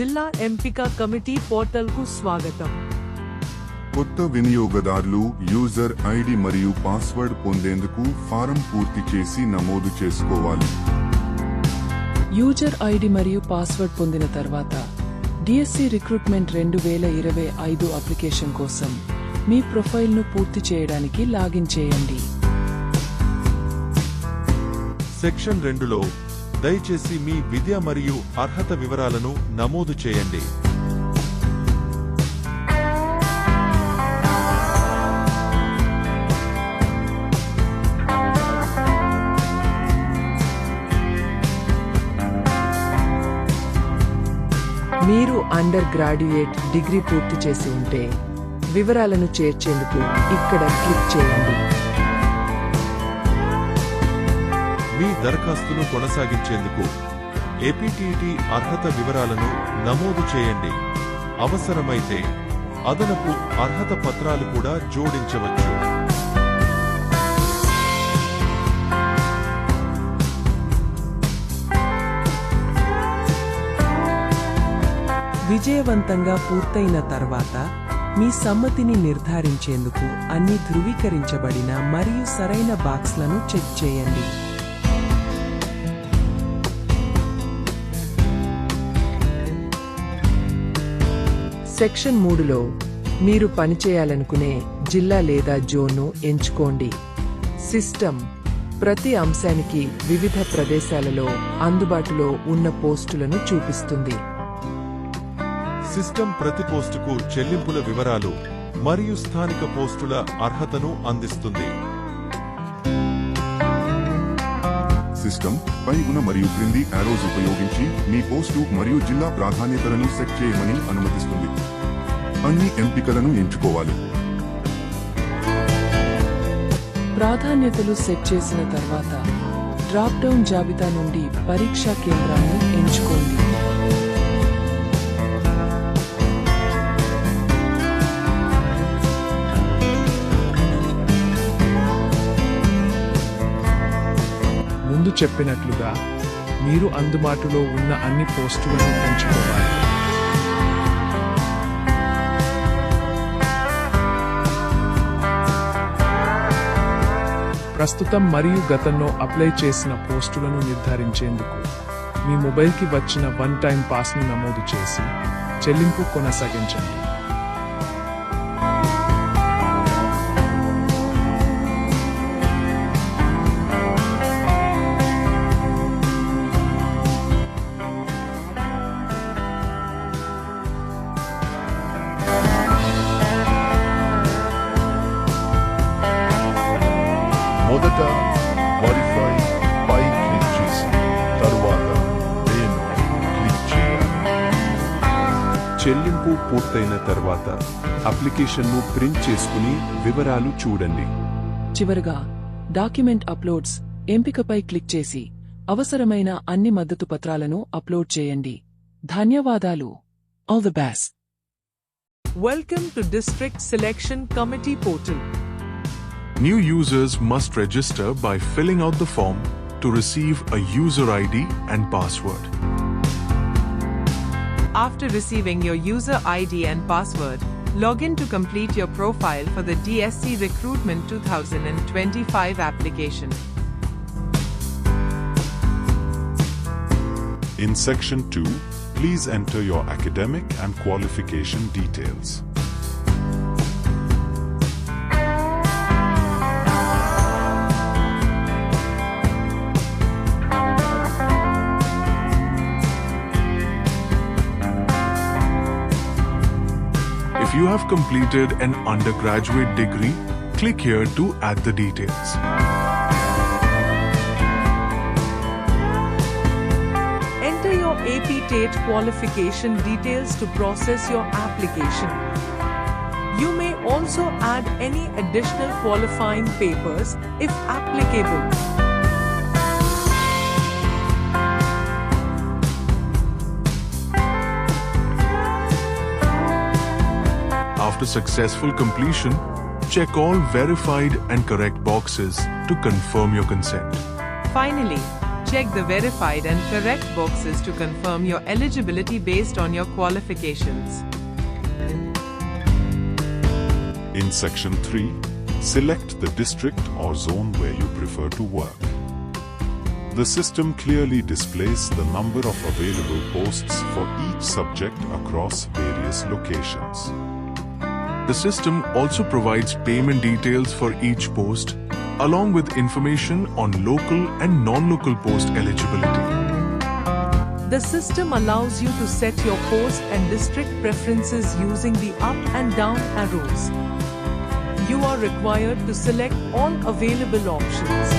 జిల్లా ఎంపిక కమిటీ పోర్టల్కు స్వాగతం. కొత్త వినియోగదారులు యూజర్ ఐడి మరియు పాస్వర్డ్ పొందేందుకు ఫారం పూర్తి చేసి నమోదు చేసుకోవాలి. యూజర్ ఐడి మరియు పాస్వర్డ్ పొందిన తర్వాత డిఎస్సి రిక్రూట్మెంట్ రెండు వేల ఇరవై ఐదు అప్లికేషన్ కోసం మీ ప్రొఫైల్ను పూర్తి చేయడానికి లాగిన్ చేయండి. సెక్షన్ రెండులో దయచేసి మీ విద్య మరియు అర్హత వివరాలను నమోదు చేయండి. మీరు అండర్ గ్రాడ్యుయేట్ డిగ్రీ పూర్తి చేసి ఉంటే వివరాలను చేర్చేందుకు ఇక్కడ క్లిక్ చేయండి. దరఖాస్తును కొనసాగించేందుకు ఏపీటీటీ అర్హత వివరాలను నమోదు చేయండి. అవసరమైతే అదనపు అర్హత పత్రాలు కూడా జోడించవచ్చు. విజయవంతంగా పూర్తయిన తర్వాత మీ సమ్మతిని నిర్ధారించేందుకు అన్ని ధృవీకరించబడిన మరియు సరైన బాక్స్లను చెక్ చేయండి. సెక్షన్ మూడులో మీరు పనిచేయాలనుకునే జిల్లా లేదా జోన్ను ఎంచుకోండి. సిస్టమ్ ప్రతి అంశానికి వివిధ ప్రదేశాలలో అందుబాటులో ఉన్న పోస్టులను చూపిస్తుంది. సిస్టమ్ ప్రతి పోస్టుకు చెల్లింపుల వివరాలు మరియు స్థానిక పోస్టుల అర్హతను అందిస్తుంది. సిస్టమ్ పై ఉన్న మరియు క్రింది యారోస్ ఉపయోగించి మీ పోస్టు మరియు జిల్లా ప్రాధాన్యతలను సెట్ చేయమని అనుమతిస్తుంది. అన్ని ఎంపికలను ఎంచుకోవాలి. ప్రాధాన్యతలు సెట్ చేసిన తర్వాత డ్రాప్ డౌన్ జాబితా నుండి పరీక్షా కేంద్రాన్ని ఎంచుకోండి. ముందు చెప్పినట్లుగా మీరు అందుబాటులో ఉన్న అన్ని పోస్టులను ఎంచుకోవాలి ప్రస్తుతం మరియు గతంలో అప్లై చేసిన పోస్టులను నిర్ధారించేందుకు మీ మొబైల్కి వచ్చిన వన్ టైం పాస్ను నమోదు చేసి చెల్లింపు కొనసాగించండి. మొదట పై క్లిక్ చేసి తరువాత నేను క్లిక్ చేయాలి చెల్లింపు పూర్తయిన తర్వాత అప్లికేషన్ను ప్రింట్ చేసుకుని వివరాలు చూడండి. చివరగా డాక్యుమెంట్ అప్లోడ్స్ ఎంపికపై క్లిక్ చేసి అవసరమైన అన్ని మద్దతు పత్రాలను అప్లోడ్ చేయండి. ధన్యవాదాలు. All the best welcome to district selection committee portal New users must register by filling out the form to receive a user ID and password. After receiving your user ID and password, log in to complete your profile for the DSC Recruitment 2025 application. In section 2, please enter your academic and qualification details. If you have completed an undergraduate degree, click here to add the details. Enter your AP qualification details to process your application. You may also add any additional qualifying papers if applicable. After successful completion, check all verified and correct boxes to confirm your consent. Finally, check the verified and correct boxes to confirm your eligibility based on your qualifications. In section 3, select the district or zone where you prefer to work. The system clearly displays the number of available posts for each subject across various locations. The system also provides payment details for each post, along with information on local and non-local post eligibility. The system allows you to set your post and district preferences using the up and down arrows. You are required to select all available options.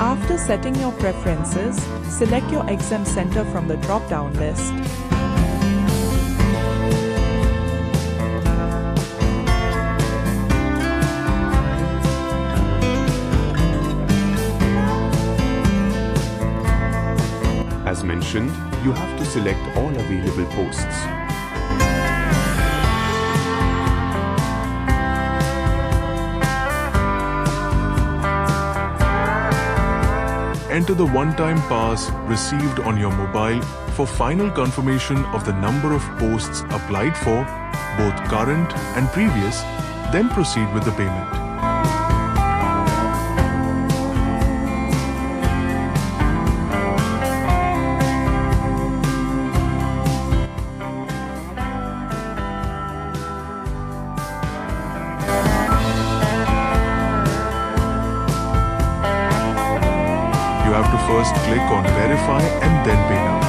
After setting your preferences, select your exam center from the drop-down list. Mentioned, you have to select all available posts. Enter the one-time pass received on your mobile for final confirmation of the number of posts applied for, both current and previous, then proceed with the payment. Have to first click on verify and then pay now.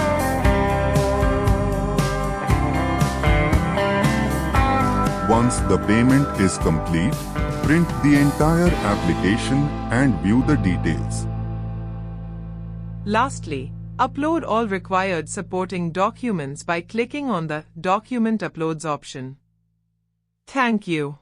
Once the payment is complete, print the entire application and view the details. Lastly, upload all required supporting documents by clicking on the Document Uploads option. Thank you.